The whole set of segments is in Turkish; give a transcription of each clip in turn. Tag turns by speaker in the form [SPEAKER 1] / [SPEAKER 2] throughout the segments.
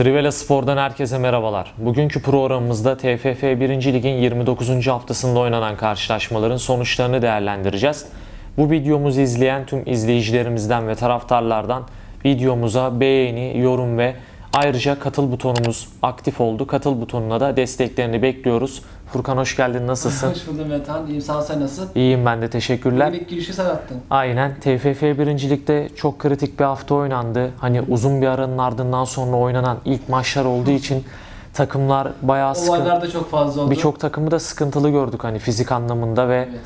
[SPEAKER 1] Trivela Spor'dan herkese merhabalar. Bugünkü programımızda TFF 1. Lig'in 29. haftasında oynanan karşılaşmaların sonuçlarını değerlendireceğiz. Bu videomuzu izleyen tüm izleyicilerimizden ve taraftarlardan videomuza beğeni, yorum ve ayrıca katıl butonumuz aktif oldu. Katıl butonuna da desteklerini bekliyoruz. Furkan hoş geldin, nasılsın?
[SPEAKER 2] Hoş buldum Metehan. İyiyim sağ ol sen nasılsın?
[SPEAKER 1] İyiyim ben de teşekkürler.
[SPEAKER 2] İlk girişi sen attın.
[SPEAKER 1] Aynen. TFF 1. Lig'de çok kritik bir hafta oynandı. Hani uzun bir aranın ardından sonra oynanan ilk maçlar olduğu için takımlar bayağı sıkıntı.
[SPEAKER 2] Olaylar da çok fazla oldu.
[SPEAKER 1] Birçok takımı da sıkıntılı gördük hani fizik anlamında ve
[SPEAKER 2] Evet.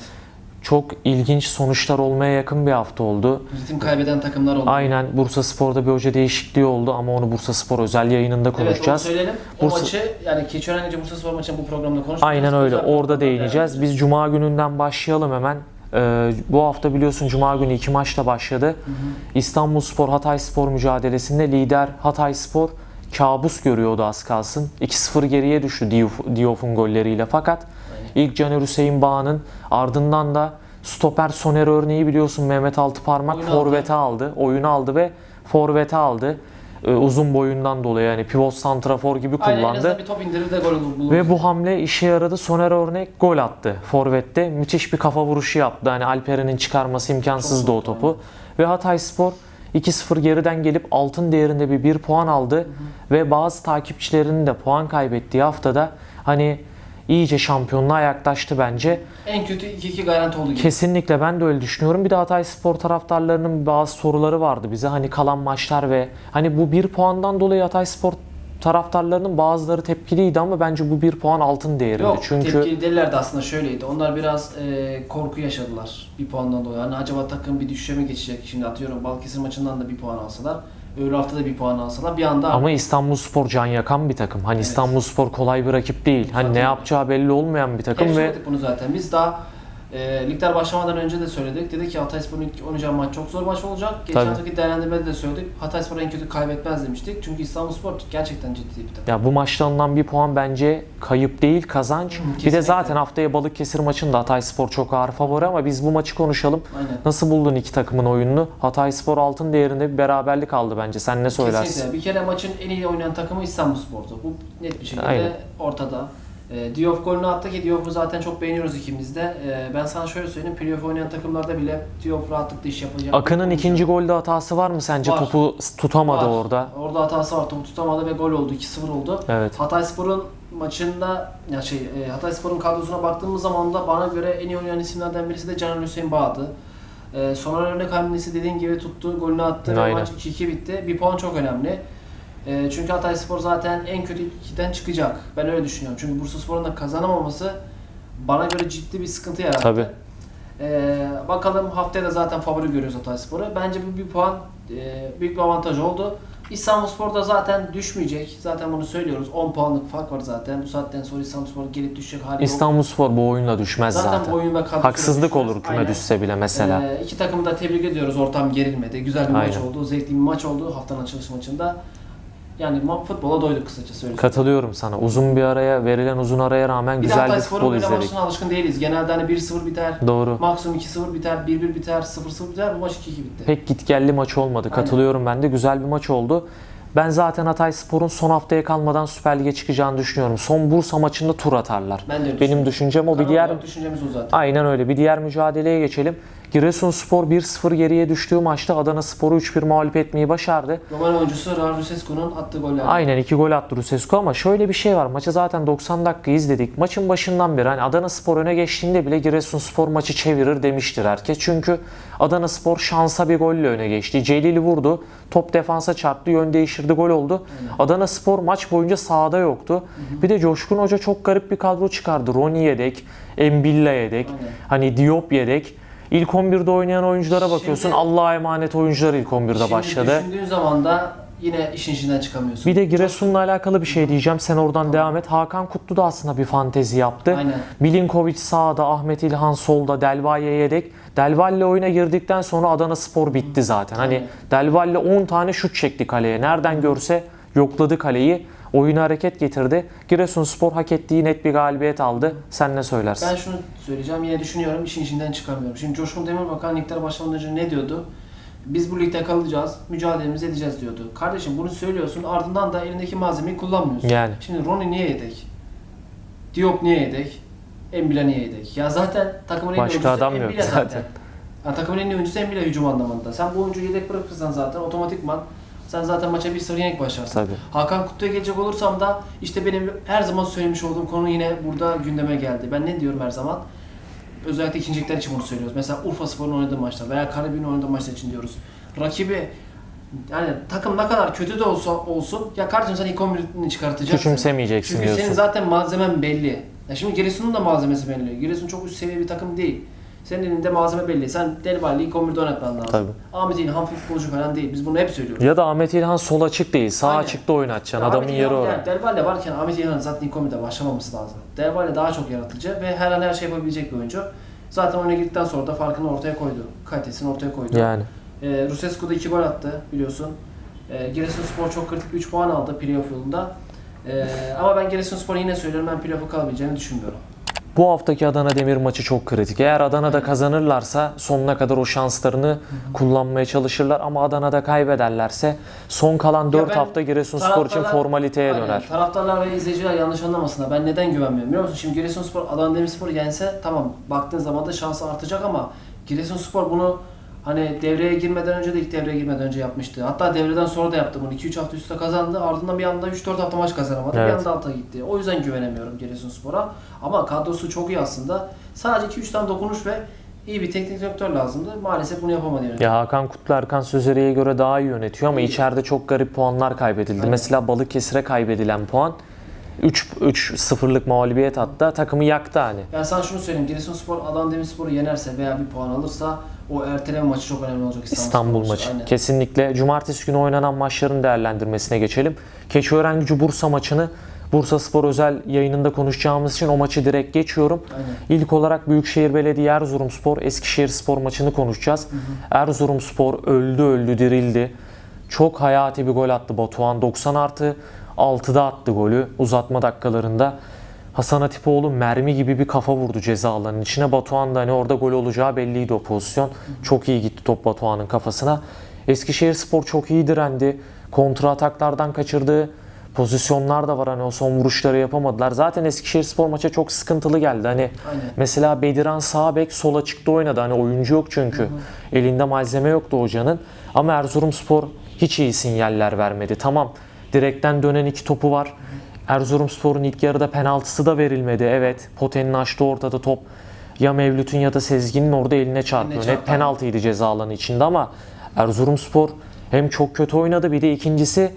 [SPEAKER 1] Çok ilginç sonuçlar olmaya yakın bir hafta oldu.
[SPEAKER 2] Ritim kaybeden takımlar oldu.
[SPEAKER 1] Aynen Bursa Spor'da bir hoca değişikliği oldu ama onu Bursa Spor özel yayınında
[SPEAKER 2] Evet onu
[SPEAKER 1] konuşacağız.
[SPEAKER 2] söyleyelim. O
[SPEAKER 1] Bursa-
[SPEAKER 2] maçı yani Keçiören Gece Bursa Spor maçını bu programda konuşacağız.
[SPEAKER 1] Aynen öyle.
[SPEAKER 2] Güzel
[SPEAKER 1] Orada değineceğiz. Biz Cuma gününden başlayalım hemen. Ee, bu hafta biliyorsun Cuma günü iki maçla başladı. İstanbul Spor Hatay Spor mücadelesinde lider Hatay Spor kabus görüyordu az kalsın. 2-0 geriye düştü Diouf- Diouf'un golleriyle fakat ilk Caner Hüseyin Bağ'ın ardından da stoper Soner örneği biliyorsun Mehmet Altıparmak
[SPEAKER 2] Oyunu
[SPEAKER 1] forvete aldı. Oyunu aldı ve forvete aldı. Ee, uzun boyundan dolayı yani pivot santrafor gibi
[SPEAKER 2] Aynen
[SPEAKER 1] kullandı.
[SPEAKER 2] azından bir top indirir de gol bulur.
[SPEAKER 1] Ve bu hamle işe yaradı. Soner Örnek gol attı. Forvet'te müthiş bir kafa vuruşu yaptı. Hani Alperen'in çıkarması imkansızdı
[SPEAKER 2] Çok
[SPEAKER 1] o topu. Ve Hatay Spor 2-0 geriden gelip altın değerinde bir 1 puan aldı. Ve bazı takipçilerinin de puan kaybettiği haftada hani iyice şampiyonluğa yaklaştı bence.
[SPEAKER 2] En kötü 2-2 garanti oldu gibi.
[SPEAKER 1] Kesinlikle ben de öyle düşünüyorum. Bir de Hatay Spor taraftarlarının bazı soruları vardı bize. Hani kalan maçlar ve hani bu bir puandan dolayı Hatay Spor taraftarlarının bazıları tepkiliydi ama bence bu bir puan altın değerinde.
[SPEAKER 2] Yok
[SPEAKER 1] Çünkü
[SPEAKER 2] tepkili değiller de aslında şöyleydi. Onlar biraz e, korku yaşadılar bir puandan dolayı. Hani acaba takım bir düşüşe mi geçecek? Şimdi atıyorum Balıkesir maçından da bir puan alsalar. Öbür hafta da bir puan alsalar bir anda
[SPEAKER 1] ama İstanbul Spor can yakan bir takım. Hani
[SPEAKER 2] Evet.
[SPEAKER 1] İstanbul Spor kolay bir rakip değil. Hani ne
[SPEAKER 2] Zaten-
[SPEAKER 1] yapacağı belli olmayan bir takım
[SPEAKER 2] Hep
[SPEAKER 1] ve
[SPEAKER 2] söyledik bunu zaten. Biz daha e, ligler başlamadan önce de söyledik. Dedik ki Hatayspor'un ilk oynayacağı maç çok zor maç olacak. Geçen
[SPEAKER 1] Tabii.
[SPEAKER 2] haftaki değerlendirmede de söyledik. Hatayspor en kötü kaybetmez demiştik. Çünkü İstanbulspor gerçekten ciddi bir takım.
[SPEAKER 1] ya bu maçta alınan bir puan bence kayıp değil kazanç. bir de zaten haftaya Balıkesir maçında Hatay Spor çok ağır favori ama biz bu maçı konuşalım.
[SPEAKER 2] Aynen.
[SPEAKER 1] Nasıl buldun iki takımın oyununu? Hatay Spor altın değerinde bir beraberlik aldı bence. Sen ne söylersin?
[SPEAKER 2] Kesinlikle. Bir kere maçın en iyi oynayan takımı İstanbulspor'du. Bu net bir şekilde
[SPEAKER 1] Aynen.
[SPEAKER 2] ortada. E, Diouf golünü attı ki Diouf'u zaten çok beğeniyoruz ikimiz de. E, ben sana şöyle söyleyeyim. Playoff oynayan takımlarda bile Diouf rahatlıkla iş yapacak.
[SPEAKER 1] Akın'ın ikinci golde hatası var mı sence?
[SPEAKER 2] Var.
[SPEAKER 1] Topu tutamadı
[SPEAKER 2] Var.
[SPEAKER 1] orada.
[SPEAKER 2] Orada hatası var. Topu tutamadı ve gol oldu. 2-0 oldu.
[SPEAKER 1] Evet.
[SPEAKER 2] Hatayspor'un maçında ya şey e, Hatayspor'un kadrosuna baktığımız zaman da bana göre en iyi oynayan isimlerden birisi de Caner Hüseyin Bağ'dı. E, sonra örnek hamlesi dediğin gibi tuttu, golünü attı ve maç 2-2 bitti. Bir puan çok önemli. E, çünkü Hatayspor zaten en kötü ikiden çıkacak. Ben öyle düşünüyorum. Çünkü Bursaspor'un da kazanamaması bana göre ciddi bir sıkıntı yarattı.
[SPEAKER 1] Tabii.
[SPEAKER 2] E, bakalım haftaya da zaten favori görüyoruz Hatayspor'u. Bence bu bir puan e, büyük bir avantaj oldu. İstanbulspor da zaten düşmeyecek. Zaten bunu söylüyoruz. 10 puanlık fark var zaten. Bu saatten sonra İstanbulspor gelip düşecek hali yok.
[SPEAKER 1] İstanbul Spor bu oyunla düşmez zaten.
[SPEAKER 2] Zaten bu oyun ve kadrosuyla
[SPEAKER 1] Haksızlık
[SPEAKER 2] düşmez.
[SPEAKER 1] olur küme
[SPEAKER 2] Aynen.
[SPEAKER 1] düşse bile mesela.
[SPEAKER 2] Ee, iki takımı da tebrik ediyoruz. Ortam gerilmedi. Güzel bir maç
[SPEAKER 1] Aynen.
[SPEAKER 2] oldu. Zevkli bir maç oldu haftanın açılış maçında. Yani futbola doyduk kısaca söyleyeyim.
[SPEAKER 1] Katılıyorum sana. Uzun bir araya, verilen uzun araya rağmen
[SPEAKER 2] bir
[SPEAKER 1] güzel bir futbol izledik.
[SPEAKER 2] maçına alışkın değiliz. Genelde hani 1-0 biter.
[SPEAKER 1] Doğru.
[SPEAKER 2] Maksimum 2-0 biter, 1-1 biter, 0-0 biter. Bu maç 2-2 bitti.
[SPEAKER 1] Pek gitgelli maç olmadı.
[SPEAKER 2] Aynen.
[SPEAKER 1] Katılıyorum ben de. Güzel bir maç oldu. Ben zaten Hatay Spor'un son haftaya kalmadan Süper Lig'e çıkacağını düşünüyorum. Son Bursa maçında tur atarlar.
[SPEAKER 2] Ben de öyle
[SPEAKER 1] Benim düşüncem o. Bir diğer
[SPEAKER 2] düşüncemiz o zaten.
[SPEAKER 1] Aynen öyle. Bir diğer mücadeleye geçelim. Giresunspor 1-0 geriye düştüğü maçta Adana Spor'u 3-1 mağlup etmeyi başardı.
[SPEAKER 2] Roman oyuncusu Raul Rusescu'nun attığı goller.
[SPEAKER 1] Aynen iki gol attı Rusescu ama şöyle bir şey var. Maçı zaten 90 dakika izledik. Maçın başından beri hani Adana Spor öne geçtiğinde bile Giresunspor maçı çevirir demiştir herkes. Çünkü Adana Spor şansa bir golle öne geçti. Celil vurdu. Top defansa çarptı. Yön değiştirdi. Gol oldu. Adana Spor maç boyunca sahada yoktu. Bir de Coşkun Hoca çok garip bir kadro çıkardı. Roni yedek, Embilla yedek,
[SPEAKER 2] Aynen.
[SPEAKER 1] hani Diop yedek. İlk 11'de oynayan oyunculara bakıyorsun.
[SPEAKER 2] Şimdi-
[SPEAKER 1] Allah'a emanet oyuncular ilk 11'de
[SPEAKER 2] Şimdi
[SPEAKER 1] başladı.
[SPEAKER 2] düşündüğün zaman da yine işin içinden çıkamıyorsun.
[SPEAKER 1] Bir de Giresun'la alakalı bir şey diyeceğim. Sen oradan devam et. Hakan Kutlu da aslında bir fantezi yaptı.
[SPEAKER 2] Aynen.
[SPEAKER 1] Milinkovic sağda, Ahmet İlhan solda, Delvaye yedek. Delvalle oyuna girdikten sonra Adana Spor bitti zaten. Hani
[SPEAKER 2] Aynen.
[SPEAKER 1] Delvalle 10 tane şut çekti kaleye. Nereden görse yokladı kaleyi. Oyuna hareket getirdi. Giresunspor hak ettiği net bir galibiyet aldı. Sen ne söylersin?
[SPEAKER 2] Ben şunu söyleyeceğim yine düşünüyorum işin içinden çıkamıyorum. Şimdi Coşkun Demirbakan ligler başlamadan önce ne diyordu? Biz bu ligde kalacağız, mücadelemizi edeceğiz diyordu. Kardeşim bunu söylüyorsun ardından da elindeki malzemeyi kullanmıyorsun.
[SPEAKER 1] Yani.
[SPEAKER 2] Şimdi Ronnie niye yedek? Diop niye yedek? Embile niye yedek? Ya zaten takımın en
[SPEAKER 1] Başka adam yok
[SPEAKER 2] Embile
[SPEAKER 1] zaten.
[SPEAKER 2] Ya takımın en iyi oyuncusu Embile hücum anlamında. Sen bu oyuncuyu yedek bırakırsan zaten otomatikman sen zaten maça 1-0 yenik başlarsın.
[SPEAKER 1] Tabii.
[SPEAKER 2] Hakan Kutlu'ya gelecek olursam da işte benim her zaman söylemiş olduğum konu yine burada gündeme geldi. Ben ne diyorum her zaman? Özellikle ikincilikler için bunu söylüyoruz. Mesela Urfa Spor'un oynadığı maçta veya Karabük'ün oynadığı maçta için diyoruz. Rakibi yani takım ne kadar kötü de olsa olsun ya kardeşim sen ilk 11'ini çıkartacaksın.
[SPEAKER 1] Küçümsemeyeceksin
[SPEAKER 2] Çünkü
[SPEAKER 1] diyorsun.
[SPEAKER 2] senin zaten malzemen belli. Ya şimdi Giresun'un da malzemesi belli. Giresun çok üst seviye bir takım değil. Senin elinde malzeme belli. Sen Delvalli'yi ilk 11'de oynatman lazım.
[SPEAKER 1] Tabii.
[SPEAKER 2] Ahmet İlhan futbolcu falan değil. Biz bunu hep söylüyoruz.
[SPEAKER 1] Ya da Ahmet İlhan sol açık değil, sağ
[SPEAKER 2] Aynen.
[SPEAKER 1] açıkta oynatacaksın.
[SPEAKER 2] Ya
[SPEAKER 1] Adamın
[SPEAKER 2] Ahmet
[SPEAKER 1] yeri
[SPEAKER 2] İlhan-
[SPEAKER 1] o.
[SPEAKER 2] Yani Delvalle varken Ahmet İlhan'ın zaten ilk 11'de başlamaması lazım. Delvalle daha çok yaratıcı ve her an her şey yapabilecek bir oyuncu. Zaten oyuna girdikten sonra da farkını ortaya koydu. Kalitesini ortaya koydu.
[SPEAKER 1] Yani.
[SPEAKER 2] Ee, Rusescu da 2 gol attı biliyorsun. Ee, Giresunspor çok kritik bir 3 puan aldı playoff yolunda. Ee, ama ben Giresunspor'un yine söylüyorum ben playoff'a kalabileceğini düşünmüyorum.
[SPEAKER 1] Bu haftaki Adana Demir maçı çok kritik. Eğer Adana'da kazanırlarsa sonuna kadar o şanslarını kullanmaya çalışırlar ama Adana'da kaybederlerse son kalan 4
[SPEAKER 2] ben
[SPEAKER 1] hafta Giresunspor için formaliteye
[SPEAKER 2] Aynen.
[SPEAKER 1] döner.
[SPEAKER 2] Taraftarlar ve izleyiciler yanlış anlamasınlar. Ben neden güvenmiyorum biliyor musun? Şimdi Giresunspor Adana Demirspor yense tamam baktığın zaman da şansı artacak ama Giresunspor bunu hani devreye girmeden önce de ilk devreye girmeden önce yapmıştı. Hatta devreden sonra da yaptı bunu. 2-3 hafta üstte kazandı. Ardından bir anda 3-4 hafta maç kazanamadı.
[SPEAKER 1] Evet.
[SPEAKER 2] Bir anda alta gitti. O yüzden güvenemiyorum Giresunspor'a. Ama kadrosu çok iyi aslında. Sadece 2-3 tane dokunuş ve iyi bir teknik direktör lazımdı. Maalesef bunu yapamadı yani.
[SPEAKER 1] Ya Hakan Kutlu Erkan Sözeri'ye göre daha iyi yönetiyor ama
[SPEAKER 2] İyi.
[SPEAKER 1] içeride çok garip puanlar kaybedildi.
[SPEAKER 2] Aynen.
[SPEAKER 1] Mesela Balıkesir'e kaybedilen puan 3 3-0'lık mağlubiyet hatta takımı yaktı hani.
[SPEAKER 2] Ben sana şunu söyleyeyim. Giresunspor Adana Demirspor'u yenerse veya bir puan alırsa o erteleme maçı çok önemli olacak İstanbul,
[SPEAKER 1] İstanbul
[SPEAKER 2] Spor
[SPEAKER 1] maçı.
[SPEAKER 2] Aynen.
[SPEAKER 1] Kesinlikle cumartesi günü oynanan maçların değerlendirmesine geçelim. Keçiören Gücü Bursa maçını Bursa Spor özel yayınında konuşacağımız için o maçı direkt geçiyorum.
[SPEAKER 2] Aynen.
[SPEAKER 1] İlk olarak Büyükşehir Belediye Erzurumspor Eskişehir Spor maçını konuşacağız. Erzurumspor öldü öldü dirildi. Çok hayati bir gol attı Batuhan. 90 artı 6'da attı golü uzatma dakikalarında. Hasan Atipoğlu mermi gibi bir kafa vurdu ceza alanının içine. Batuhan da hani orada gol olacağı belliydi o pozisyon. Çok iyi gitti top Batuhan'ın kafasına. Eskişehir Spor çok iyi direndi. Kontra ataklardan kaçırdığı pozisyonlar da var. Hani o son vuruşları yapamadılar. Zaten Eskişehir Spor maça çok sıkıntılı geldi. Hani
[SPEAKER 2] Aynen.
[SPEAKER 1] Mesela Bediran sağ bek sol açıkta oynadı. Hani oyuncu yok çünkü. Elinde malzeme yoktu hocanın. Ama Erzurumspor hiç iyi sinyaller vermedi. Tamam direkten dönen iki topu var. Erzurumspor'un ilk yarıda penaltısı da verilmedi. Evet Poten'in açtığı ortada top ya Mevlüt'ün ya da Sezgin'in orada eline
[SPEAKER 2] çarptı.
[SPEAKER 1] Net penaltıydı ceza alanı içinde ama Erzurumspor hem çok kötü oynadı bir de ikincisi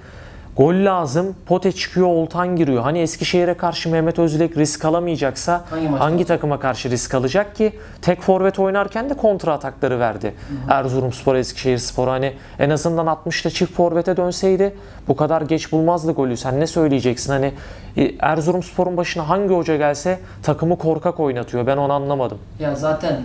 [SPEAKER 1] gol lazım. Pote çıkıyor, Oltan giriyor. Hani Eskişehir'e karşı Mehmet Özilek risk alamayacaksa
[SPEAKER 2] Hangi
[SPEAKER 1] hangi takıma karşı risk alacak ki? Tek forvet oynarken de kontra atakları verdi. Erzurumspor, Eskişehirspor hani en azından 60'ta çift forvete dönseydi bu kadar geç bulmazdı golü. Sen ne söyleyeceksin? Hani e, Erzurumspor'un başına hangi hoca gelse takımı korkak oynatıyor. Ben onu anlamadım.
[SPEAKER 2] Ya zaten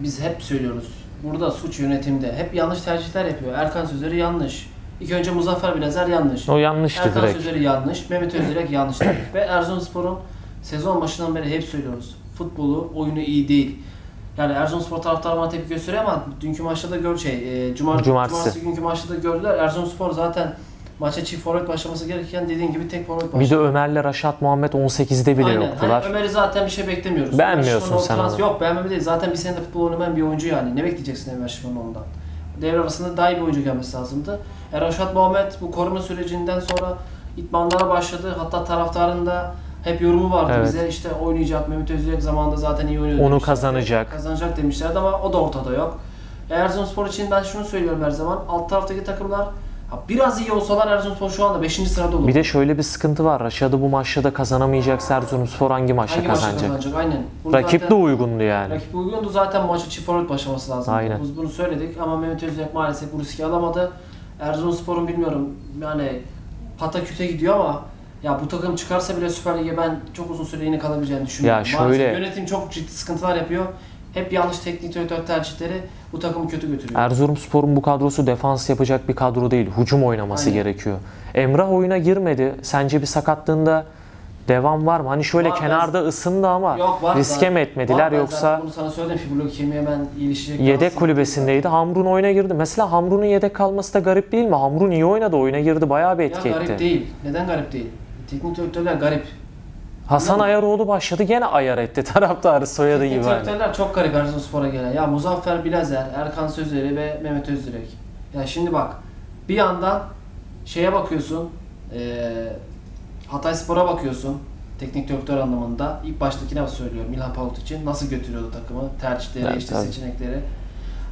[SPEAKER 2] biz hep söylüyoruz. Burada suç yönetimde. Hep yanlış tercihler yapıyor. Erkan Sözleri yanlış. İlk önce Muzaffer Bilezer yanlış.
[SPEAKER 1] O yanlıştı
[SPEAKER 2] Erkan
[SPEAKER 1] direkt.
[SPEAKER 2] Sözleri yanlış. Mehmet Özdirek yanlış. Ve Erzurumspor'un sezon başından beri hep söylüyoruz. Futbolu, oyunu iyi değil. Yani Erzurumspor taraftarı bana tepki gösteriyor ama dünkü maçta da gör şey, e, cumar,
[SPEAKER 1] Cumartesi.
[SPEAKER 2] cumartesi. günkü maçta da gördüler. Erzurumspor zaten maça çift forvet başlaması gerekirken dediğin gibi tek forvet başladı.
[SPEAKER 1] Bir de Ömer'le Raşat Muhammed 18'de bile
[SPEAKER 2] Aynen.
[SPEAKER 1] yoktular.
[SPEAKER 2] Hani Ömer'i zaten bir şey beklemiyoruz.
[SPEAKER 1] Beğenmiyorsun sen onu.
[SPEAKER 2] Yok beğenmem değil. Zaten bir senede futbol oynamayan bir oyuncu yani. Ne bekleyeceksin Ömer Şiman'ın ondan? Devre arasında daha iyi bir oyuncu gelmesi lazımdı. E, Raşat Muhammed bu korona sürecinden sonra idmanlara başladı. Hatta taraftarın da hep yorumu vardı
[SPEAKER 1] Evet.
[SPEAKER 2] bize. İşte oynayacak. Mehmet Özilek zamanında zaten iyi oynuyordu.
[SPEAKER 1] Onu kazanacak.
[SPEAKER 2] Kazanacak demişlerdi ama o da ortada yok. E, Erzurumspor için ben şunu söylüyorum her zaman. Alt taraftaki takımlar ha, biraz iyi olsalar Erzurumspor şu anda 5. sırada olur.
[SPEAKER 1] Bir de şöyle bir sıkıntı var. Raşat'ı bu maçta da kazanamayacaksa Erzurumspor hangi maçta
[SPEAKER 2] Hangi maçta
[SPEAKER 1] kazanacak?
[SPEAKER 2] kazanacak? Aynen. Bunu
[SPEAKER 1] Rakip
[SPEAKER 2] zaten-
[SPEAKER 1] de uygundu yani.
[SPEAKER 2] Rakip uygundu zaten maçı çift forvet başlaması lazım.
[SPEAKER 1] Aynen.
[SPEAKER 2] Biz bunu söyledik ama Mehmet Özilek maalesef bu riski alamadı. Erzurumspor'un bilmiyorum yani pataküte gidiyor ama ya bu takım çıkarsa bile Süper Lig'e ben çok uzun süre yine kalabileceğini düşünüyorum.
[SPEAKER 1] Şöyle-
[SPEAKER 2] Maalesef yönetim çok ciddi sıkıntılar yapıyor. Hep yanlış teknik direktör tercihleri bu takımı kötü götürüyor.
[SPEAKER 1] Erzurumspor'un bu kadrosu defans yapacak bir kadro değil. Hücum oynaması
[SPEAKER 2] Aynen.
[SPEAKER 1] gerekiyor. Emrah oyuna girmedi. Sence bir sakatlığında devam var mı? Hani şöyle
[SPEAKER 2] Var, ben-
[SPEAKER 1] kenarda ısındı ama
[SPEAKER 2] Yok var
[SPEAKER 1] riske mi etmediler
[SPEAKER 2] Var, ben
[SPEAKER 1] yoksa
[SPEAKER 2] bunu sana söyledim fibro kemiğe hemen iyileşecek.
[SPEAKER 1] yedek kulübesindeydi. Hamrun oyuna girdi. Mesela Hamrun'un yedek kalması da garip değil mi? Hamrun iyi oynadı, oyuna girdi, bayağı bir
[SPEAKER 2] Ya
[SPEAKER 1] etki
[SPEAKER 2] garip
[SPEAKER 1] etti.
[SPEAKER 2] değil. Neden garip değil? Teknik direktörler garip.
[SPEAKER 1] Hasan? Ayaroğlu başladı gene ayar etti taraftarı soyadı gibi. hani.
[SPEAKER 2] direktörler çok garip Erzurumspor'a gelen. Ya Muzaffer Bilazer, Erkan Sözleri ve Mehmet Özdürek. Ya şimdi bak bir yandan şeye bakıyorsun. eee Hatay Spor'a bakıyorsun. Teknik direktör anlamında. İlk baştakine söylüyorum İlhan Palut için. Nasıl götürüyordu takımı? Tercihleri,
[SPEAKER 1] Evet,
[SPEAKER 2] işte
[SPEAKER 1] tabii.
[SPEAKER 2] seçenekleri.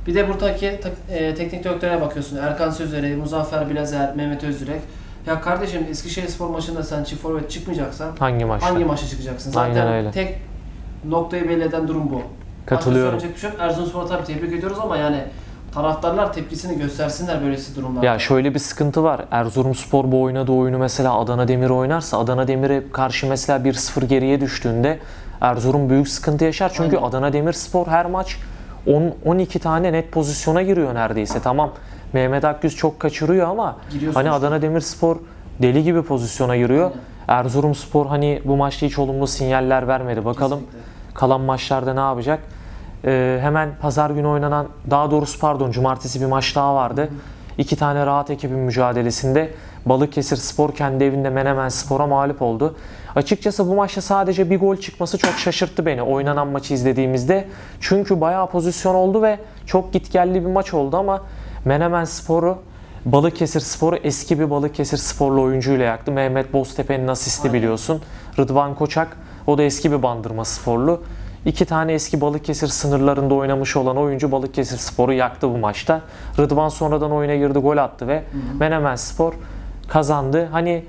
[SPEAKER 2] Bir de buradaki tak- teknik direktöre bakıyorsun. Erkan Sözleri, Muzaffer Bilazer, Mehmet Özdürek. Ya kardeşim Eskişehir Spor maçında sen çift forvet çıkmayacaksan
[SPEAKER 1] Hangi maçta?
[SPEAKER 2] hangi maça çıkacaksın? Zaten
[SPEAKER 1] Aynen öyle.
[SPEAKER 2] tek noktayı belli eden durum bu.
[SPEAKER 1] Katılıyorum.
[SPEAKER 2] Başka söyleyecek bir şey yok. Erzurumspor'a tabii tebrik ediyoruz ama yani taraftarlar tepkisini göstersinler böylesi durumlarda.
[SPEAKER 1] Ya şöyle bir sıkıntı var. Erzurumspor bu oynadığı oyunu mesela Adana Demir oynarsa Adana Demir'e karşı mesela 1-0 geriye düştüğünde Erzurum büyük sıkıntı yaşar. Çünkü
[SPEAKER 2] Aynen.
[SPEAKER 1] Adana Demirspor her maç 10 12 tane net pozisyona giriyor neredeyse. Tamam Mehmet Akgüz çok kaçırıyor ama hani. Adana Demirspor deli gibi pozisyona giriyor.
[SPEAKER 2] Aynen.
[SPEAKER 1] Erzurumspor hani bu maçta hiç olumlu sinyaller vermedi. Bakalım
[SPEAKER 2] Kesinlikle.
[SPEAKER 1] kalan maçlarda ne yapacak? Ee, hemen pazar günü oynanan, daha doğrusu pardon cumartesi bir maç daha vardı. İki tane rahat ekibin mücadelesinde Balıkesir Spor kendi evinde Menemen Spor'a mağlup oldu. Açıkçası bu maçta sadece bir gol çıkması çok şaşırttı beni oynanan maçı izlediğimizde. Çünkü bayağı pozisyon oldu ve çok gitgelli bir maç oldu ama Menemen Spor'u Balıkesir Spor'u eski bir Balıkesir Sporlu oyuncuyla yaktı. Mehmet Boztepe'nin asisti
[SPEAKER 2] Aynen.
[SPEAKER 1] biliyorsun. Rıdvan Koçak o da eski bir Bandırma Sporlu. İki tane eski Balıkesir sınırlarında oynamış olan oyuncu Balıkesir Spor'u yaktı bu maçta. Rıdvan sonradan oyuna girdi, gol attı ve Menemen Spor kazandı. Hani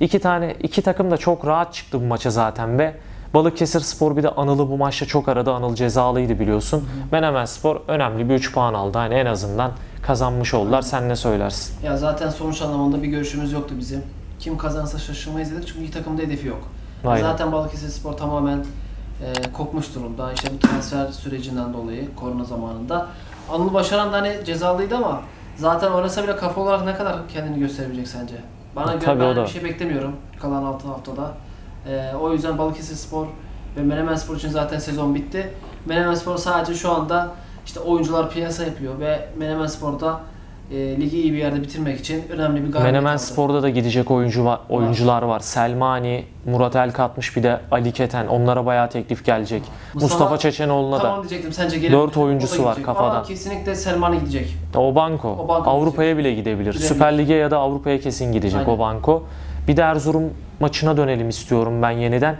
[SPEAKER 1] iki tane iki takım da çok rahat çıktı bu maça zaten ve Balıkesir Spor bir de Anıl'ı bu maçta çok aradı. Anıl cezalıydı biliyorsun. Menemen Spor önemli bir 3 puan aldı. Hani en azından kazanmış oldular. Sen ne söylersin?
[SPEAKER 2] Ya zaten sonuç anlamında bir görüşümüz yoktu bizim. Kim kazansa şaşırmayız dedik çünkü iki takımda hedefi yok.
[SPEAKER 1] Aynen.
[SPEAKER 2] Zaten Balıkesir Spor tamamen e, kopmuş durumda. İşte bu transfer sürecinden dolayı korona zamanında. Anıl Başaran da hani cezalıydı ama zaten oynasa bile kafa olarak ne kadar kendini gösterebilecek sence? Bana göre
[SPEAKER 1] Tabii
[SPEAKER 2] ben bir şey beklemiyorum kalan 6 haftada. E, o yüzden Balıkesir Spor ve Menemen Spor için zaten sezon bitti. Menemen Spor sadece şu anda işte oyuncular piyasa yapıyor ve Menemen Spor'da e, ligi iyi bir yerde bitirmek için önemli bir galibiyet
[SPEAKER 1] Menemen
[SPEAKER 2] aldı.
[SPEAKER 1] Spor'da da gidecek oyuncu var, oyuncular var. Selmani, Murat Elkatmış bir de Ali Keten. Onlara bayağı teklif gelecek. Mustafa,
[SPEAKER 2] Mustafa
[SPEAKER 1] Çeçenoğlu'na
[SPEAKER 2] Tamam
[SPEAKER 1] da.
[SPEAKER 2] diyecektim sence
[SPEAKER 1] Dört
[SPEAKER 2] mi?
[SPEAKER 1] oyuncusu
[SPEAKER 2] O da
[SPEAKER 1] var kafadan.
[SPEAKER 2] Ama kesinlikle Selmani gidecek.
[SPEAKER 1] O banko.
[SPEAKER 2] O banko
[SPEAKER 1] Avrupa'ya bile gidebilir.
[SPEAKER 2] Gidebilir.
[SPEAKER 1] Süper Lig'e ya da Avrupa'ya kesin gidecek
[SPEAKER 2] Aynen.
[SPEAKER 1] o banko. Bir de Erzurum maçına dönelim istiyorum ben yeniden.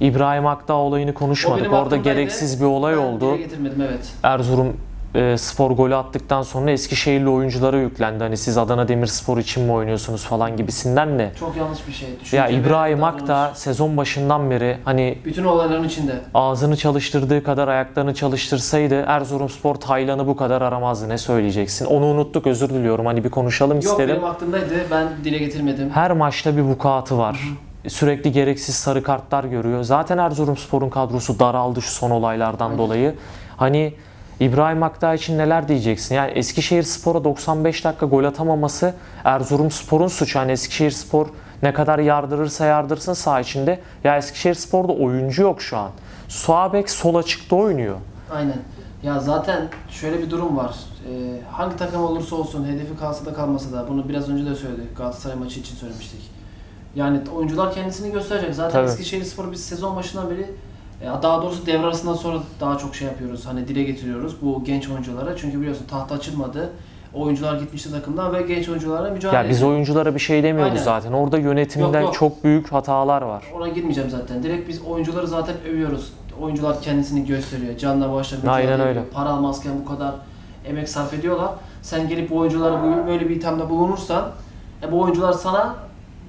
[SPEAKER 1] İbrahim Akdağ olayını konuşmadık. Orada gereksiz bir olay oldu.
[SPEAKER 2] getirmedim evet.
[SPEAKER 1] Erzurum e, spor golü attıktan sonra Eskişehirli oyunculara yüklendi. Hani siz Adana Demirspor için mi oynuyorsunuz falan gibisinden de.
[SPEAKER 2] Çok yanlış bir şey. Düşünce
[SPEAKER 1] Ya İbrahim
[SPEAKER 2] davranış.
[SPEAKER 1] Akdağ sezon başından beri hani
[SPEAKER 2] bütün olayların içinde.
[SPEAKER 1] ağzını çalıştırdığı kadar ayaklarını çalıştırsaydı Erzurumspor Taylan'ı bu kadar aramazdı. Ne söyleyeceksin? Onu unuttuk özür diliyorum. Hani bir konuşalım
[SPEAKER 2] Yok
[SPEAKER 1] istedim.
[SPEAKER 2] benim aklımdaydı. Ben dile getirmedim.
[SPEAKER 1] Her maçta bir vukuatı var. Sürekli gereksiz sarı kartlar görüyor. Zaten Erzurumspor'un kadrosu daraldı şu son olaylardan
[SPEAKER 2] Aynen.
[SPEAKER 1] dolayı. Hani İbrahim Akdağ için neler diyeceksin? Yani Eskişehir Spor'a 95 dakika gol atamaması Erzurumspor'un suçu. Yani Eskişehir Spor ne kadar yardırırsa yardırsın saha içinde. Ya Eskişehir Spor'da oyuncu yok şu an. Suabek sol açıkta oynuyor.
[SPEAKER 2] Aynen. Ya zaten şöyle bir durum var. Ee, hangi takım olursa olsun hedefi kalsa da kalmasa da bunu biraz önce de söyledik. Galatasaray maçı için söylemiştik. Yani oyuncular kendisini gösterecek. Zaten
[SPEAKER 1] Tabii.
[SPEAKER 2] Eskişehir Spor biz sezon başından beri e, daha doğrusu devre arasından sonra daha çok şey yapıyoruz. Hani dile getiriyoruz bu genç oyunculara. Çünkü biliyorsun tahta açılmadı. Oyuncular gitmişti takımdan ve genç oyuncularla mücadele
[SPEAKER 1] Ya biz
[SPEAKER 2] ediyor.
[SPEAKER 1] oyunculara bir şey demiyoruz
[SPEAKER 2] Aynen.
[SPEAKER 1] zaten. Orada yönetimde
[SPEAKER 2] Yok, yok.
[SPEAKER 1] çok büyük hatalar var.
[SPEAKER 2] Ona girmeyeceğim zaten. Direkt biz oyuncuları zaten övüyoruz. Oyuncular kendisini gösteriyor. Canla başla mücadele
[SPEAKER 1] Aynen
[SPEAKER 2] ediyor.
[SPEAKER 1] öyle.
[SPEAKER 2] Para almazken bu kadar emek sarf ediyorlar. Sen gelip bu oyunculara bu- böyle bir ithamda bulunursan e, bu oyuncular sana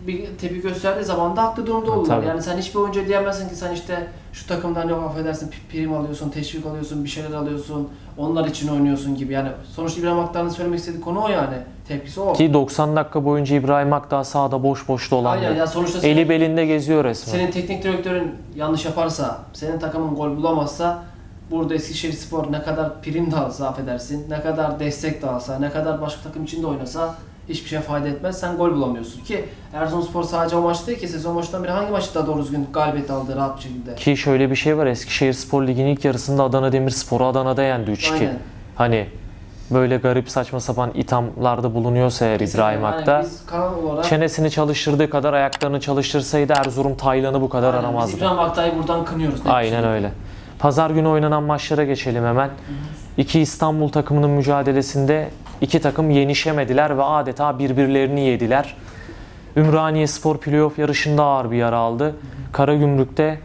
[SPEAKER 2] bir tepki gösterdiği zaman da haklı durumda olurlar.
[SPEAKER 1] Tabii.
[SPEAKER 2] Yani sen hiçbir oyuncuya diyemezsin ki sen işte şu takımdan yok affedersin prim alıyorsun, teşvik alıyorsun, bir şeyler alıyorsun. Onlar için oynuyorsun gibi. Yani sonuçta İbrahim Aktar'ın söylemek istediği konu o yani. Tepkisi o.
[SPEAKER 1] Ki 90 dakika boyunca İbrahim Akdağ sahada boş boş dolandı.
[SPEAKER 2] Aynen ya sonuçta senin-
[SPEAKER 1] Eli belinde geziyor resmen.
[SPEAKER 2] Senin teknik direktörün yanlış yaparsa, senin takımın gol bulamazsa burada Eskişehir Spor ne kadar prim de alsa affedersin, ne kadar destek de alsa, ne kadar başka takım için de oynasa hiçbir şey fayda etmez. Sen gol bulamıyorsun ki Erzurumspor sadece o maçta değil ki sezon başından beri hangi maçta doğru düzgün galibiyet aldı rahat bir şekilde.
[SPEAKER 1] Ki şöyle bir şey var Eskişehir Spor Ligi'nin ilk yarısında Adana Demirspor'u Adana'da yendi 3-2.
[SPEAKER 2] Aynen.
[SPEAKER 1] Hani böyle garip saçma sapan ithamlarda bulunuyorsa eğer İbrahim
[SPEAKER 2] Yani
[SPEAKER 1] Ak'ta
[SPEAKER 2] biz kanal olarak
[SPEAKER 1] çenesini çalıştırdığı kadar ayaklarını çalıştırsaydı Erzurum Taylan'ı bu kadar
[SPEAKER 2] Aynen, Biz
[SPEAKER 1] aramazdı.
[SPEAKER 2] İbrahim Aktay'ı buradan kınıyoruz.
[SPEAKER 1] Aynen öyle. Pazar günü oynanan maçlara geçelim hemen. İki İstanbul takımının mücadelesinde iki takım yenişemediler ve adeta birbirlerini yediler. Ümraniye Spor playoff yarışında ağır bir yara aldı. Karagümrük'te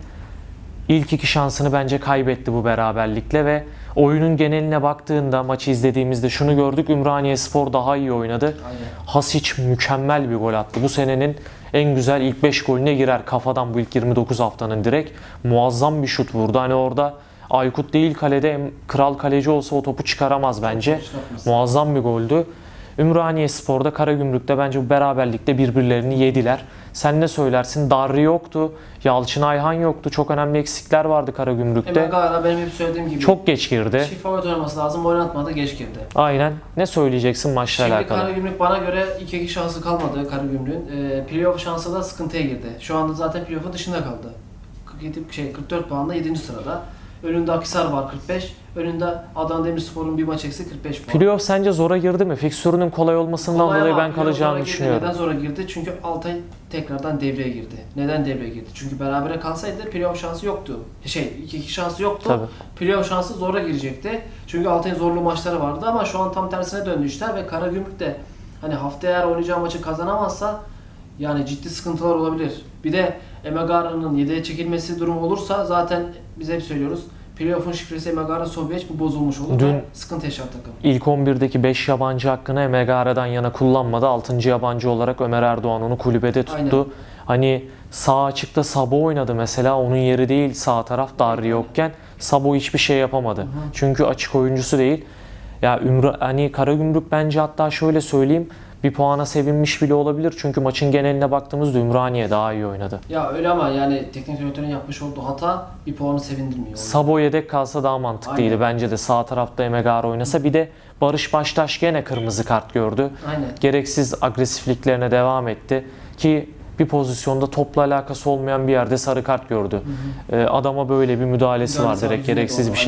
[SPEAKER 1] ilk iki şansını bence kaybetti bu beraberlikle ve oyunun geneline baktığında maçı izlediğimizde şunu gördük. Ümraniye Spor daha iyi oynadı.
[SPEAKER 2] Aynen.
[SPEAKER 1] Hasic mükemmel bir gol attı. Bu senenin en güzel ilk 5 golüne girer kafadan bu ilk 29 haftanın direkt. Muazzam bir şut vurdu. Hani orada Aykut değil kalede kral kaleci olsa o topu çıkaramaz bence. Muazzam bir goldü. Ümraniye Spor'da Karagümrük'te bence bu beraberlikte birbirlerini yediler. Sen ne söylersin? Darri yoktu. Yalçın Ayhan yoktu. Çok önemli eksikler vardı Karagümrük'te.
[SPEAKER 2] Emre Gara benim hep söylediğim gibi
[SPEAKER 1] Çok geç girdi.
[SPEAKER 2] çift forvet oynaması lazım. Oynatmadı geç girdi.
[SPEAKER 1] Aynen. Ne söyleyeceksin maçla
[SPEAKER 2] Şimdi
[SPEAKER 1] alakalı?
[SPEAKER 2] Karagümrük bana göre iki iki şansı kalmadı Karagümrük'ün. E, playoff şansı da sıkıntıya girdi. Şu anda zaten playoff'un dışında kaldı. 47 şey 44 puanla 7. sırada. Önünde Akhisar var 45. Önünde Adana Demirspor'un bir maç eksi 45 puan.
[SPEAKER 1] Playoff sence zora girdi mi? Fiksürünün kolay olmasından
[SPEAKER 2] Kolay
[SPEAKER 1] dolayı
[SPEAKER 2] ama
[SPEAKER 1] ben
[SPEAKER 2] playoff
[SPEAKER 1] kalacağını
[SPEAKER 2] zora girdi.
[SPEAKER 1] düşünüyorum.
[SPEAKER 2] Neden zora girdi? Çünkü Altay tekrardan devreye girdi. Neden devreye girdi? Çünkü berabere kalsaydı playoff şansı yoktu. Şey 2-2 şansı yoktu.
[SPEAKER 1] Tabii.
[SPEAKER 2] Playoff şansı zora girecekti. Çünkü Altay'ın zorlu maçları vardı ama şu an tam tersine döndü işler ve Karagümrük de hani haftaya eğer oynayacağı maçı kazanamazsa yani ciddi sıkıntılar olabilir. Bir de Emegara'nın yedeğe çekilmesi durumu olursa zaten biz hep söylüyoruz. Playoff'un şifresi Emegara Sobiec bu bozulmuş olur
[SPEAKER 1] Dün-
[SPEAKER 2] sıkıntı yaşar takım.
[SPEAKER 1] İlk 11'deki 5 yabancı hakkını Emegare'den yana kullanmadı. 6. yabancı olarak Ömer Erdoğan onu kulübede tuttu.
[SPEAKER 2] Aynen.
[SPEAKER 1] Hani sağ açıkta Sabo oynadı mesela. Onun yeri değil sağ taraf Darri yokken. Sabo hiçbir şey yapamadı. Çünkü açık oyuncusu değil. Ya Ümra, hani Karagümrük bence hatta şöyle söyleyeyim bir puana sevinmiş bile olabilir. Çünkü maçın geneline baktığımızda Ümraniye daha iyi oynadı.
[SPEAKER 2] Ya öyle ama yani teknik direktörün yapmış olduğu hata bir puanı sevindirmiyor.
[SPEAKER 1] Sabo yedek kalsa daha mantıklıydı
[SPEAKER 2] Aynen.
[SPEAKER 1] bence de sağ tarafta Emegara oynasa. Bir de Barış Baştaş gene kırmızı kart gördü.
[SPEAKER 2] Aynen.
[SPEAKER 1] Gereksiz agresifliklerine devam etti ki bir pozisyonda topla alakası olmayan bir yerde sarı kart gördü. Ee, adama böyle bir müdahalesi var
[SPEAKER 2] Müdahalesi var,
[SPEAKER 1] direkt gereksiz bir
[SPEAKER 2] aynen.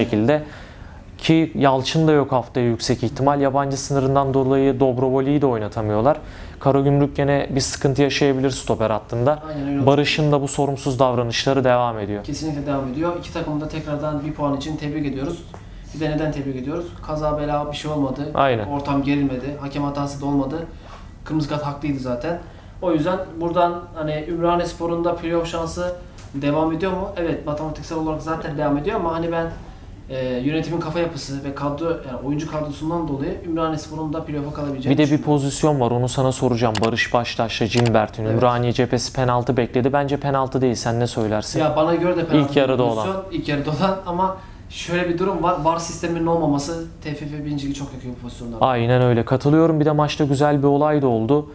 [SPEAKER 1] Ki Yalçın da yok haftaya yüksek ihtimal. Yabancı sınırından dolayı Dobrovoli'yi de oynatamıyorlar. Karagümrük gene bir sıkıntı yaşayabilir stoper hattında. Barış'ın da bu sorumsuz davranışları devam ediyor.
[SPEAKER 2] Kesinlikle devam ediyor. İki takımı da tekrardan bir puan için tebrik ediyoruz. Bir de neden tebrik ediyoruz? Kaza bela bir şey olmadı.
[SPEAKER 1] Aynen.
[SPEAKER 2] Ortam gerilmedi. Hakem hatası da olmadı. Kırmızı kart haklıydı zaten. O yüzden buradan hani Ümraniye Spor'un da playoff şansı devam ediyor mu? Evet matematiksel olarak zaten devam ediyor ama hani ben e, yönetimin kafa yapısı ve kadro yani oyuncu kadrosundan dolayı Ümraniye Spor'un da playoff'a kalabileceğini
[SPEAKER 1] Bir de bir pozisyon var onu sana soracağım. Barış Baştaş'la Cimbert'in
[SPEAKER 2] Evet.
[SPEAKER 1] Ümraniye cephesi penaltı bekledi. Bence penaltı değil. Sen ne söylersin?
[SPEAKER 2] Ya bana göre de penaltı
[SPEAKER 1] İlk yarıda
[SPEAKER 2] bir
[SPEAKER 1] olan.
[SPEAKER 2] pozisyon, İlk yarıda olan ama şöyle bir durum var. VAR sisteminin olmaması TFF 1. çok yakıyor bu pozisyonlarda.
[SPEAKER 1] Aynen öyle. Katılıyorum. Bir de maçta güzel bir olay da oldu.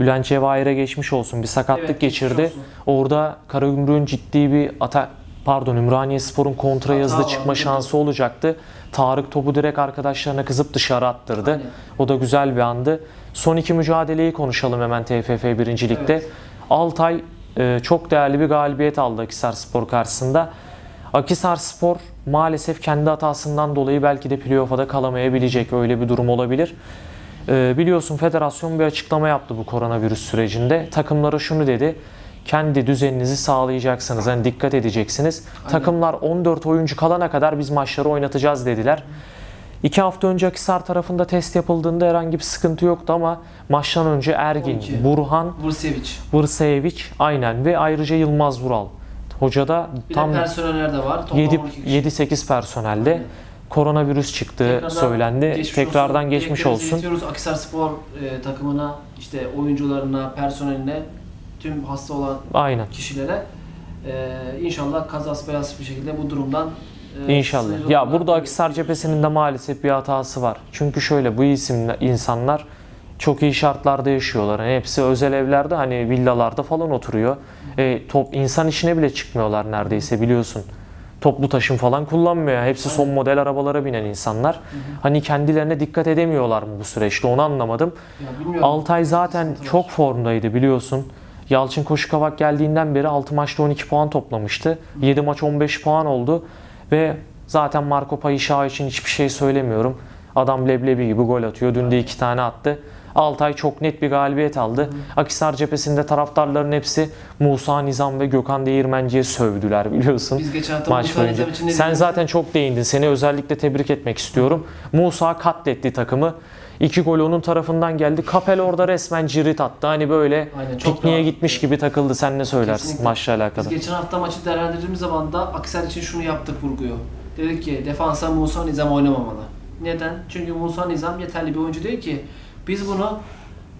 [SPEAKER 1] Bülent Cevahir'e geçmiş olsun. Bir sakatlık
[SPEAKER 2] Evet,
[SPEAKER 1] geçirdi. Orada Karagümrük'ün ciddi bir ata pardon Ümraniye Spor'un kontra
[SPEAKER 2] var,
[SPEAKER 1] çıkma şansı olacaktı. Tarık topu direkt arkadaşlarına kızıp dışarı attırdı.
[SPEAKER 2] Aynen.
[SPEAKER 1] O da güzel bir andı. Son iki mücadeleyi konuşalım hemen TFF 1. Lig'de.
[SPEAKER 2] Evet.
[SPEAKER 1] Altay e, çok değerli bir galibiyet aldı Akisar Spor karşısında. Akisar Spor maalesef kendi hatasından dolayı belki de playoff'a da kalamayabilecek öyle bir durum olabilir. E, biliyorsun federasyon bir açıklama yaptı bu koronavirüs sürecinde. Takımlara şunu dedi. Kendi düzeninizi sağlayacaksınız. Hani dikkat edeceksiniz.
[SPEAKER 2] Aynen.
[SPEAKER 1] Takımlar 14 oyuncu kalana kadar biz maçları oynatacağız dediler. İki hafta önce Akisar tarafında test yapıldığında herhangi bir sıkıntı yoktu ama maçtan önce Ergin,
[SPEAKER 2] 12.
[SPEAKER 1] Burhan,
[SPEAKER 2] Vursevic.
[SPEAKER 1] Vırsayeviç aynen ve ayrıca Yılmaz Vural. Hoca da
[SPEAKER 2] Bir
[SPEAKER 1] tam
[SPEAKER 2] de personeller de var. Toplam
[SPEAKER 1] 7
[SPEAKER 2] 12 kişi.
[SPEAKER 1] 7-8 personelde
[SPEAKER 2] Aynen.
[SPEAKER 1] koronavirüs çıktığı
[SPEAKER 2] Tekrardan
[SPEAKER 1] söylendi.
[SPEAKER 2] geçmiş
[SPEAKER 1] Tekrardan
[SPEAKER 2] olsun.
[SPEAKER 1] geçmiş olsun.
[SPEAKER 2] Akhisar Spor e, takımına, işte oyuncularına, personeline, tüm hasta olan
[SPEAKER 1] Aynen.
[SPEAKER 2] kişilere e, inşallah kazası belasız bir şekilde bu durumdan e,
[SPEAKER 1] İnşallah. Ya burada Akisar cephesinin de maalesef bir hatası var. Çünkü şöyle bu isimli insanlar çok iyi şartlarda yaşıyorlar. Yani hepsi özel evlerde hani villalarda falan oturuyor. E, top insan işine bile çıkmıyorlar neredeyse biliyorsun. toplu taşım falan kullanmıyor. Hepsi son model arabalara binen insanlar. Hani kendilerine dikkat edemiyorlar mı bu süreçte onu anlamadım.
[SPEAKER 2] Ya bilmiyorum.
[SPEAKER 1] Altay zaten çok formdaydı biliyorsun. Yalçın Koşukavak geldiğinden beri 6 maçta 12 puan toplamıştı. 7 maç 15 puan oldu. Ve zaten Marco Payişa için hiçbir şey söylemiyorum. Adam leblebi gibi gol atıyor. Dün de 2 tane attı. Altay çok net bir galibiyet aldı. Akisar cephesinde taraftarların hepsi Musa Nizam ve Gökhan Değirmenci'ye sövdüler biliyorsun
[SPEAKER 2] Biz geçen hafta
[SPEAKER 1] maç
[SPEAKER 2] Musa
[SPEAKER 1] boyunca.
[SPEAKER 2] İçin
[SPEAKER 1] Sen zaten çok değindin. Seni özellikle tebrik etmek istiyorum. Musa katletti takımı. İki gol onun tarafından geldi. Kapel orada resmen cirit attı. Hani böyle
[SPEAKER 2] Aynen, çok
[SPEAKER 1] pikniğe
[SPEAKER 2] rahat.
[SPEAKER 1] gitmiş gibi takıldı. Sen ne söylersin
[SPEAKER 2] Kesinlikle.
[SPEAKER 1] maçla alakalı?
[SPEAKER 2] Biz geçen hafta maçı değerlendirdiğimiz zaman da Aksel için şunu yaptık vurguyu. Dedik ki defansa Musa Nizam oynamamalı. Neden? Çünkü Musa Nizam yeterli bir oyuncu değil ki. Biz bunu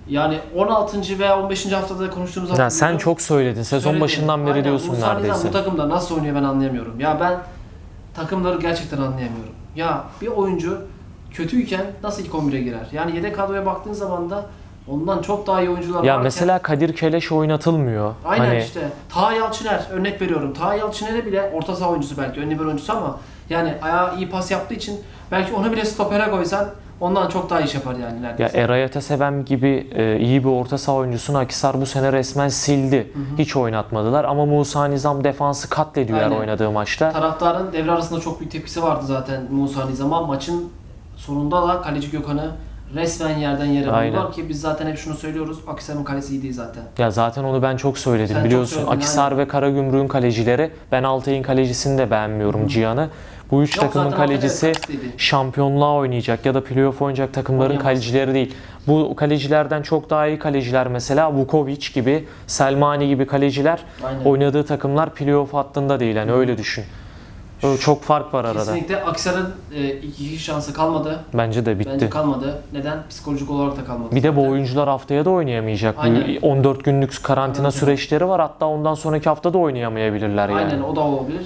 [SPEAKER 2] yani 16. veya 15. haftada konuştuğumuz
[SPEAKER 1] Ya sen çok söyledin. Sezon
[SPEAKER 2] Söyledim.
[SPEAKER 1] başından beri
[SPEAKER 2] Aynen,
[SPEAKER 1] diyorsun
[SPEAKER 2] Musa Nizam
[SPEAKER 1] neredeyse.
[SPEAKER 2] bu takımda nasıl oynuyor ben anlayamıyorum. Ya ben takımları gerçekten anlayamıyorum. Ya bir oyuncu kötüyken nasıl ilk 11'e girer? Yani yedek kadroya baktığın zaman da ondan çok daha iyi oyuncular
[SPEAKER 1] Ya
[SPEAKER 2] varken-
[SPEAKER 1] mesela Kadir Keleş oynatılmıyor.
[SPEAKER 2] Aynen
[SPEAKER 1] hani
[SPEAKER 2] işte. Taha Yalçıner örnek veriyorum. Taha Yalçıner'e bile orta saha oyuncusu belki önlü bir oyuncusu ama yani ayağı iyi pas yaptığı için belki onu bile stopere koysan ondan çok daha iş yapar yani
[SPEAKER 1] ya
[SPEAKER 2] neredeyse.
[SPEAKER 1] Eray Atesevem gibi e, iyi bir orta saha oyuncusunu Akisar bu sene resmen sildi. Hiç oynatmadılar ama Musa Nizam defansı katlediyor
[SPEAKER 2] Aynen.
[SPEAKER 1] oynadığı maçta.
[SPEAKER 2] Taraftarın devre arasında çok büyük tepkisi vardı zaten Musa Nizam'a. Maçın sonunda da kaleci Gökhan'ı resmen yerden yere
[SPEAKER 1] Aynen.
[SPEAKER 2] vurdular ki biz zaten hep şunu söylüyoruz. Akhisar'ın kalesi iyi değil zaten.
[SPEAKER 1] Ya zaten onu ben çok söyledim
[SPEAKER 2] Sen çok
[SPEAKER 1] biliyorsun.
[SPEAKER 2] söyledin,
[SPEAKER 1] Akisar ve Karagümrük'ün kalecileri. Ben Altay'ın kalecisini de beğenmiyorum Cihan'ı. Bu üç
[SPEAKER 2] Yok,
[SPEAKER 1] takımın
[SPEAKER 2] zaten
[SPEAKER 1] kalecisi
[SPEAKER 2] evet
[SPEAKER 1] şampiyonluğa oynayacak ya da playoff oynayacak takımların
[SPEAKER 2] Oynayamaz.
[SPEAKER 1] kalecileri değil. Bu kalecilerden çok daha iyi kaleciler mesela Vukovic gibi, Selmani gibi kaleciler
[SPEAKER 2] Aynen.
[SPEAKER 1] oynadığı takımlar playoff hattında değil. Yani öyle düşün. Çok fark var arada.
[SPEAKER 2] Kesinlikle Akhisar'ın e, iki şansı kalmadı.
[SPEAKER 1] Bence de bitti.
[SPEAKER 2] Bence kalmadı. Neden? Psikolojik olarak da kalmadı.
[SPEAKER 1] Bir de bu oyuncular haftaya da oynayamayacak. Bu
[SPEAKER 2] Aynen.
[SPEAKER 1] 14 günlük karantina
[SPEAKER 2] Karantina.
[SPEAKER 1] süreçleri var. Hatta ondan sonraki hafta da oynayamayabilirler yani.
[SPEAKER 2] Aynen o da olabilir.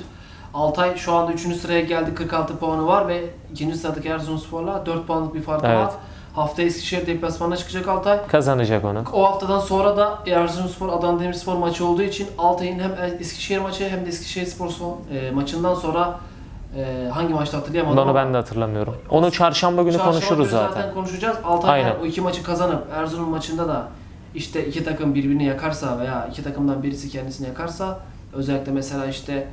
[SPEAKER 2] Altay şu anda 3. sıraya geldi 46 puanı var ve 2. sıradaki Erzurumspor'la 4 puanlık bir farkı
[SPEAKER 1] Evet.
[SPEAKER 2] var. Haftaya Eskişehir deplasmanına çıkacak Altay.
[SPEAKER 1] Kazanacak onu.
[SPEAKER 2] O haftadan sonra da Erzurumspor Adana Demirspor maçı olduğu için Altay'ın hem Eskişehir maçı hem de Eskişehir Spor son e, maçından sonra e, hangi maçta hatırlayamadım
[SPEAKER 1] Onu ben de hatırlamıyorum. Onu çarşamba günü
[SPEAKER 2] çarşamba
[SPEAKER 1] konuşuruz
[SPEAKER 2] günü
[SPEAKER 1] zaten.
[SPEAKER 2] konuşacağız. Altay
[SPEAKER 1] Aynen.
[SPEAKER 2] o iki maçı kazanıp Erzurum maçında da işte iki takım birbirini yakarsa veya iki takımdan birisi kendisini yakarsa özellikle mesela işte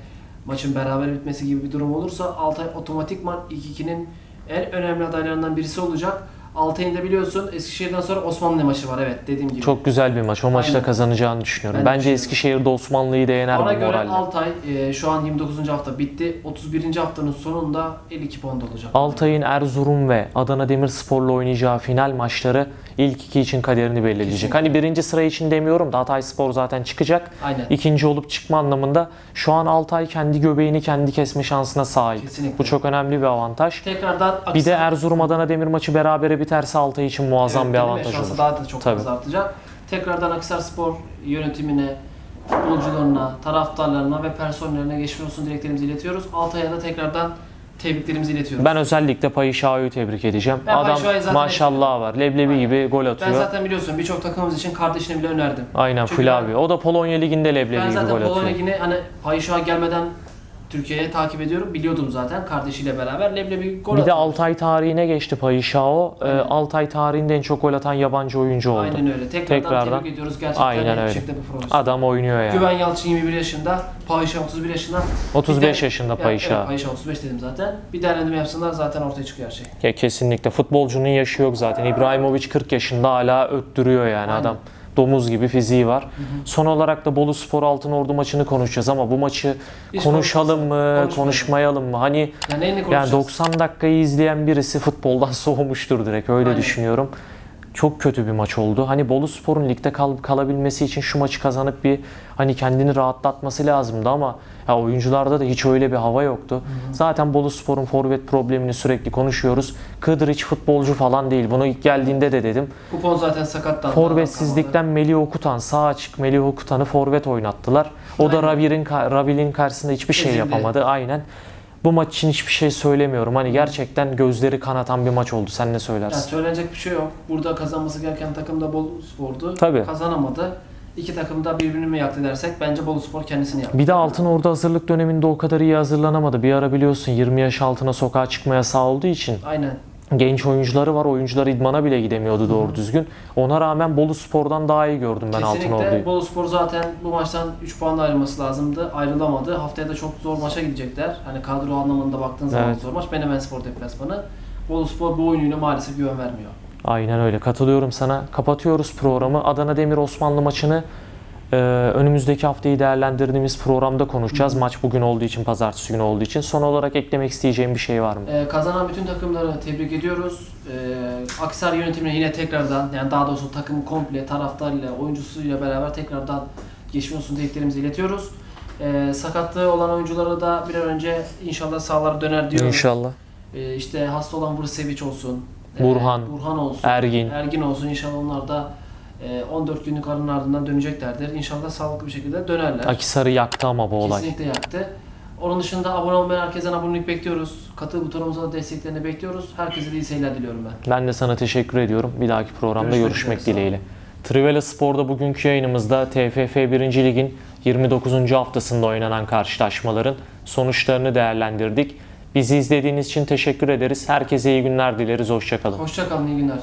[SPEAKER 2] maçın beraber bitmesi gibi bir durum olursa Altay otomatikman 2-2'nin en önemli adaylarından birisi olacak. Altay'ın da biliyorsun Eskişehir'den sonra Osmanlı maçı var evet dediğim gibi.
[SPEAKER 1] Çok güzel bir maç. O maçta
[SPEAKER 2] Aynen.
[SPEAKER 1] kazanacağını düşünüyorum.
[SPEAKER 2] Ben de
[SPEAKER 1] Bence
[SPEAKER 2] düşünüyorum.
[SPEAKER 1] Eskişehir'de Osmanlı'yı da yener bu
[SPEAKER 2] göre
[SPEAKER 1] moralle.
[SPEAKER 2] Altay e, şu an 29. hafta bitti. 31. haftanın sonunda 52 puanda olacak.
[SPEAKER 1] Altay'ın Erzurum ve Adana Demirspor'la oynayacağı final maçları ilk iki için kaderini belirleyecek.
[SPEAKER 2] Kesinlikle.
[SPEAKER 1] Hani birinci sıra için demiyorum da Hatay Spor zaten çıkacak.
[SPEAKER 2] Aynen.
[SPEAKER 1] İkinci olup çıkma anlamında şu an Altay kendi göbeğini kendi kesme şansına sahip.
[SPEAKER 2] Kesinlikle.
[SPEAKER 1] Bu çok önemli bir avantaj.
[SPEAKER 2] Tekrardan
[SPEAKER 1] Bir de Erzurum Adana Demir maçı berabere biterse Altay için muazzam
[SPEAKER 2] Evet,
[SPEAKER 1] bir avantaj
[SPEAKER 2] Şansı
[SPEAKER 1] olur.
[SPEAKER 2] daha da çok
[SPEAKER 1] Tabii.
[SPEAKER 2] fazla artacak. Tekrardan Akhisar Spor yönetimine, futbolcularına, taraftarlarına ve personeline geçmiş olsun dileklerimizi iletiyoruz. Altay'a da tekrardan tebriklerimizi iletiyoruz.
[SPEAKER 1] Ben özellikle Payişao'yu tebrik edeceğim.
[SPEAKER 2] Ben
[SPEAKER 1] Adam
[SPEAKER 2] zaten
[SPEAKER 1] maşallah var. Leblebi
[SPEAKER 2] Aynen.
[SPEAKER 1] gibi gol
[SPEAKER 2] Ben
[SPEAKER 1] atıyor.
[SPEAKER 2] zaten biliyorsun birçok takımımız için kardeşine bile önerdim.
[SPEAKER 1] Aynen
[SPEAKER 2] Çünkü
[SPEAKER 1] Flavio. O da Polonya Ligi'nde leblebi
[SPEAKER 2] Ben
[SPEAKER 1] gibi gol
[SPEAKER 2] zaten Polonya
[SPEAKER 1] atıyor.
[SPEAKER 2] Ligi'ni hani Payişa gelmeden Türkiye'ye takip ediyorum. Biliyordum zaten kardeşiyle beraber Leblebi gol
[SPEAKER 1] Bir de
[SPEAKER 2] atıyor.
[SPEAKER 1] Altay tarihine geçti Payişao. Ee. Altay tarihinde en çok gol atan yabancı oyuncu oldu.
[SPEAKER 2] Aynen öyle. Tekrardan,
[SPEAKER 1] Tekrardan.
[SPEAKER 2] tebrik ediyoruz. Gerçekten
[SPEAKER 1] Aynen öyle.
[SPEAKER 2] bir profesyonel.
[SPEAKER 1] Adam oynuyor yani.
[SPEAKER 2] Güven Yalçın 21 yaşında, Payişa 31 yaşında.
[SPEAKER 1] 35
[SPEAKER 2] Bir de-
[SPEAKER 1] yaşında
[SPEAKER 2] Ya,
[SPEAKER 1] Payişa.
[SPEAKER 2] Evet, Payişa 35 dedim zaten. Bir değerlendirme yapsınlar zaten ortaya çıkıyor her şey.
[SPEAKER 1] Ya kesinlikle. Futbolcunun yaşı yok zaten. İbrahimovic 40 yaşında hala öttürüyor yani
[SPEAKER 2] Aynen.
[SPEAKER 1] adam. Domuz gibi fiziği var. Son olarak da Bolu Spor Altın Ordu maçını konuşacağız ama bu maçı
[SPEAKER 2] Biz
[SPEAKER 1] konuşalım mı,
[SPEAKER 2] konuşmayalım.
[SPEAKER 1] konuşmayalım mı? Hani
[SPEAKER 2] Yani
[SPEAKER 1] yani
[SPEAKER 2] konuşacağız?
[SPEAKER 1] 90 dakikayı izleyen birisi futboldan soğumuştur direkt öyle
[SPEAKER 2] Aynen.
[SPEAKER 1] düşünüyorum. Çok kötü bir maç oldu. Hani Bolu Spor'un ligde kal- kalabilmesi için şu maçı kazanıp bir hani kendini rahatlatması lazımdı ama ya oyuncularda da hiç öyle bir hava yoktu. Zaten Bolu Spor'un forvet problemini sürekli konuşuyoruz. Kıdriç futbolcu falan değil. Bunu ilk geldiğinde de dedim.
[SPEAKER 2] Kupon zaten sakattan.
[SPEAKER 1] Forvetsizlikten Melih Okutan sağ açık Melih Okutan'ı forvet oynattılar. O da
[SPEAKER 2] Aynen.
[SPEAKER 1] Ravil'in Ravil'in karşısında hiçbir şey
[SPEAKER 2] Ezildi.
[SPEAKER 1] yapamadı. Aynen. Bu maç için hiçbir şey söylemiyorum. Hani gerçekten gözleri kanatan bir maç oldu. Sen ne söylersin?
[SPEAKER 2] söylenecek bir şey yok. Burada kazanması gereken takım da Bolu Spor'du.
[SPEAKER 1] Tabii.
[SPEAKER 2] Kazanamadı. İki takım da birbirini mi yaktı dersek bence Bolu Spor kendisini yaptı.
[SPEAKER 1] Bir de Altın Ordu hazırlık döneminde o kadar iyi hazırlanamadı. Bir ara biliyorsun 20 yaş altına sokağa çıkma yasağı olduğu için
[SPEAKER 2] Aynen.
[SPEAKER 1] genç oyuncuları var. Oyuncular idmana bile gidemiyordu doğru düzgün. Ona rağmen Bolu Spor'dan daha iyi gördüm ben Altın
[SPEAKER 2] Kesinlikle
[SPEAKER 1] Ordu'yu.
[SPEAKER 2] Bolu Spor zaten bu maçtan 3 puanla ayrılması lazımdı. Ayrılamadı. Haftaya da çok zor maça gidecekler. Hani kadro anlamında baktığın zaman
[SPEAKER 1] Evet.
[SPEAKER 2] zor maç. Menemen Spor deplasmanı. Bolu Spor bu oyunuyla maalesef güven vermiyor.
[SPEAKER 1] Aynen öyle. Katılıyorum sana. Kapatıyoruz programı. Adana Demir Osmanlı maçını e, önümüzdeki haftayı değerlendirdiğimiz programda konuşacağız. Maç bugün olduğu için, pazartesi günü olduğu için. Son olarak eklemek isteyeceğim bir şey var mı?
[SPEAKER 2] Ee, kazanan bütün takımları tebrik ediyoruz. Ee, Aksar yönetimine yine tekrardan yani daha doğrusu takımı komple taraftarıyla, oyuncusuyla beraber tekrardan geçmiş olsun dileklerimizi iletiyoruz. Ee, sakatlığı olan oyunculara da bir an önce inşallah sahalara döner diyoruz.
[SPEAKER 1] İnşallah.
[SPEAKER 2] Ee, işte hasta olan Vrsevic olsun. Ee,
[SPEAKER 1] Burhan,
[SPEAKER 2] Burhan olsun.
[SPEAKER 1] Ergin.
[SPEAKER 2] Ergin olsun. İnşallah onlar da e, 14 günlük arının ardından döneceklerdir. İnşallah sağlıklı bir şekilde dönerler.
[SPEAKER 1] Akisar'ı yaktı ama bu olay.
[SPEAKER 2] Kesinlikle yaktı. Onun dışında abone olmayan herkesten abonelik bekliyoruz. Katıl butonumuza da desteklerini bekliyoruz. Herkese de iyi seyirler diliyorum ben.
[SPEAKER 1] Ben de sana teşekkür ediyorum. Bir dahaki programda
[SPEAKER 2] Görüşmek
[SPEAKER 1] görüşmek, dileğiyle. Trivela Spor'da bugünkü yayınımızda TFF 1. Lig'in 29. haftasında oynanan karşılaşmaların sonuçlarını değerlendirdik. Bizi izlediğiniz için teşekkür ederiz. Herkese iyi günler dileriz. Hoşçakalın.
[SPEAKER 2] Hoşçakalın, iyi günler.